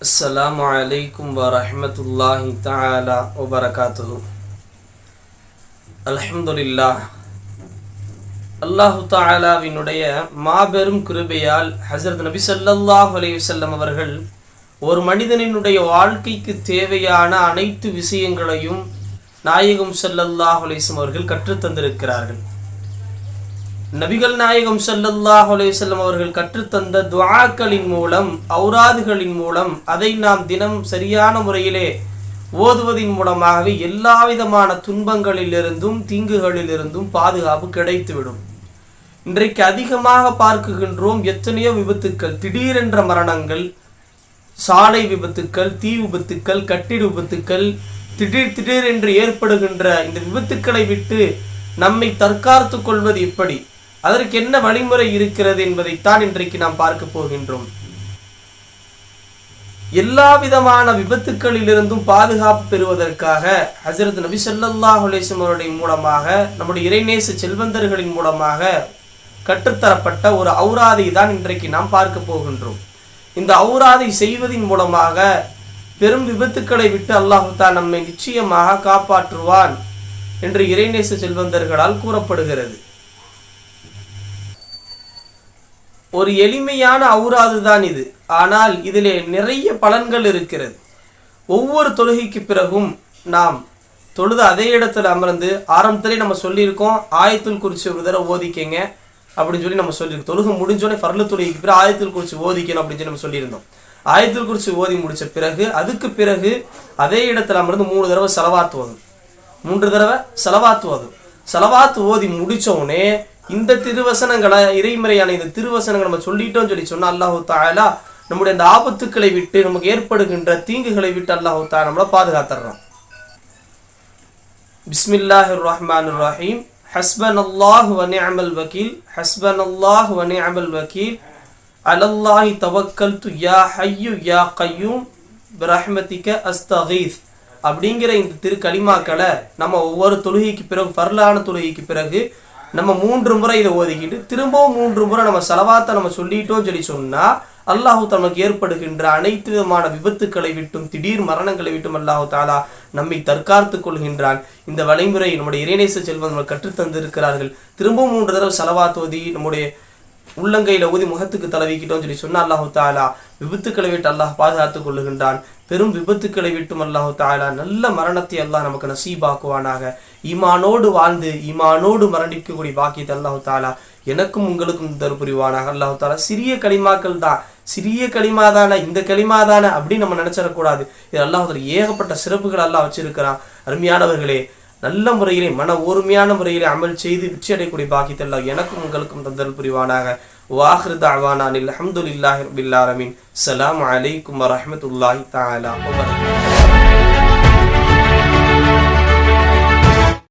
அஸ்லாம் அலைக்கும் வரமத்துல்லாஹி தாலா வபரகாத்து அலமதுல்லா அல்லாஹு தாலாவினுடைய மாபெரும் கிருபையால் ஹசரத் நபி சல்லாஹ் அலையுசல்லம் அவர்கள் ஒரு மனிதனினுடைய வாழ்க்கைக்கு தேவையான அனைத்து விஷயங்களையும் நாயகம் சல்லல்லாஹ் அலையம் அவர்கள் கற்றுத்தந்திருக்கிறார்கள் நபிகள் நாயகம் சல்லல்லாஹ் அலேசல்லம் அவர்கள் கற்றுத்தந்த துவாக்களின் மூலம் ஔராதுகளின் மூலம் அதை நாம் தினம் சரியான முறையிலே ஓதுவதின் மூலமாகவே எல்லா விதமான துன்பங்களிலிருந்தும் தீங்குகளிலிருந்தும் பாதுகாப்பு கிடைத்துவிடும். இன்றைக்கு அதிகமாக பார்க்குகின்றோம் எத்தனையோ விபத்துக்கள் திடீரென்ற மரணங்கள் சாலை விபத்துக்கள் தீ விபத்துக்கள் கட்டிட விபத்துக்கள் திடீர் திடீரென்று ஏற்படுகின்ற இந்த விபத்துக்களை விட்டு நம்மை தற்காத்து கொள்வது எப்படி? அதற்கு என்ன வழிமுறை இருக்கிறது என்பதைத்தான் இன்றைக்கு நாம் பார்க்க போகின்றோம். எல்லா விதமான விபத்துக்களிலிருந்தும் பாதுகாப்பு பெறுவதற்காக ஹசரத் நபி சொல்லல்லா ஹுலேசம் அவருடைய மூலமாக நம்முடைய இறைநேச செல்வந்தர்களின் மூலமாக கற்றுத்தரப்பட்ட ஒரு ஔராதை தான் இன்றைக்கு நாம் பார்க்க போகின்றோம். இந்த ஔராதை செய்வதின் மூலமாக பெரும் விபத்துக்களை விட்டு அல்லாஹு தான் நம்மை நிச்சயமாக காப்பாற்றுவான் என்று இறைநேச செல்வந்தர்களால் கூறப்படுகிறது. ஒரு எளிமையான அவுராது தான் இது. ஆனால் இதிலே நிறைய பலன்கள் இருக்கிறது. ஒவ்வொரு தொழுகைக்கு பிறகும் நாம் தொழுது அதே இடத்துல அமர்ந்து ஆரம்பத்திலே நம்ம சொல்லியிருக்கோம் ஆயத்தில் குறித்து ஒரு தடவை ஓதிக்கங்க அப்படின்னு சொல்லி நம்ம சொல்லியிருக்கோம். தொழுகை முடிஞ்சோடனே ஃபர்லு தொழுகைக்கு பிறகு ஆயத்தில் குறித்து ஓதிக்கணும் அப்படின்னு சொல்லி நம்ம சொல்லியிருந்தோம். ஆயத்தில் குறித்து ஓதி முடித்த பிறகு அதுக்கு பிறகு அதே இடத்துல அமர்ந்து மூணு தடவை செலவாத்து ஓதும். மூன்று தடவை செலவாத்து ஓதும். செலவாத்து ஓதி முடிச்ச இந்த திருவசனங்களை இறைமறையான இந்த திருவசனங்களை நம்ம சொல்லிட்டோம் சொல்லி சொன்னால் அல்லாஹு தாலா நம்முடைய அந்த ஆபத்துக்களை விட்டு நமக்கு ஏற்படுகின்ற தீங்குகளை விட்டு அல்லாஹு தாலா நம்மளை பாதுகாத்துறோம் பிஸ்மில்லாஹ் ரஹ்மான் ரஹீம் ஹஸ்பன் அல்லாஹ் வனே அமல் வக்கீல் ஹஸ்பன் அல்லாஹ் வனே அமல் வக்கீல் அலல்லாஹி தவக்கல் து யா ஹையு யா கையூம். பிரஹ்மதிக்க அஸ்தகீஸ். அப்படிங்கிற இந்த திரு கலிமாக்களை நம்ம ஒவ்வொரு தொழுகைக்கு பிறகு பரலான தொழுகைக்கு பிறகு நம்ம மூன்று முறை இதை ஓதிக்கிட்டு திரும்பவும் மூன்று முறை நம்ம செலவாத்தை நம்ம சொல்லிட்டோம் சொல்லி சொன்னா அல்லாஹு தனக்கு ஏற்படுகின்ற அனைத்து விதமான விபத்துக்களை விட்டும் திடீர் மரணங்களை விட்டும் அல்லாஹு தாலா நம்மை தற்காத்து கொள்கின்றான். இந்த வழிமுறை நம்முடைய இறைநேச செல்வங்கள் கற்றுத்தந்திருக்கிறார்கள். திரும்பவும் மூன்று தடவை செலவாத்துவதி நம்முடைய உள்ளங்கையில ஊதி முகத்துக்கு தலவிக்கிட்டோம் சொல்லி சொன்னா அல்லாஹு தாலா விபத்துக்களை விட்டு அல்லாஹ் பாதுகாத்துக் கொள்ளுகின்றான். பெரும் விபத்துக்களை விட்டும் அல்லாஹு தாலா நல்ல மரணத்தை அல்லாஹ் நமக்கு நசீபாக்குவானாக. ஈமானோடு வாழ்ந்து ஈமானோடு மரணிக்கக்கூடிய பாக்கியத்தை அல்லாஹு தாலா எனக்கும் உங்களுக்கும் தருபுரிவானாக. அல்லாஹு தாலா சிறிய களிமாக்கள் தான். சிறிய களிமா தானே இந்த களிமா தானே அப்படின்னு நம்ம நினைச்சிடக்கூடாது. இது அல்லாஹ் ஏகப்பட்ட சிறப்புகள் அல்லாஹ் வச்சிருக்கிறான். அருமையானவர்களே நல்ல முறையிலே மன ஒருமையான முறையிலே அமல் செய்து வெற்றி அடையக்கூடிய பாக்கியத்தை எனக்கும் உங்களுக்கும் தந்தல் புரிவானாக. வாஹிர் தாவானான் அல்ஹம்துலில்லாஹி சலாம் அலைக்கும் வரமத்துல்லாஹி தாலா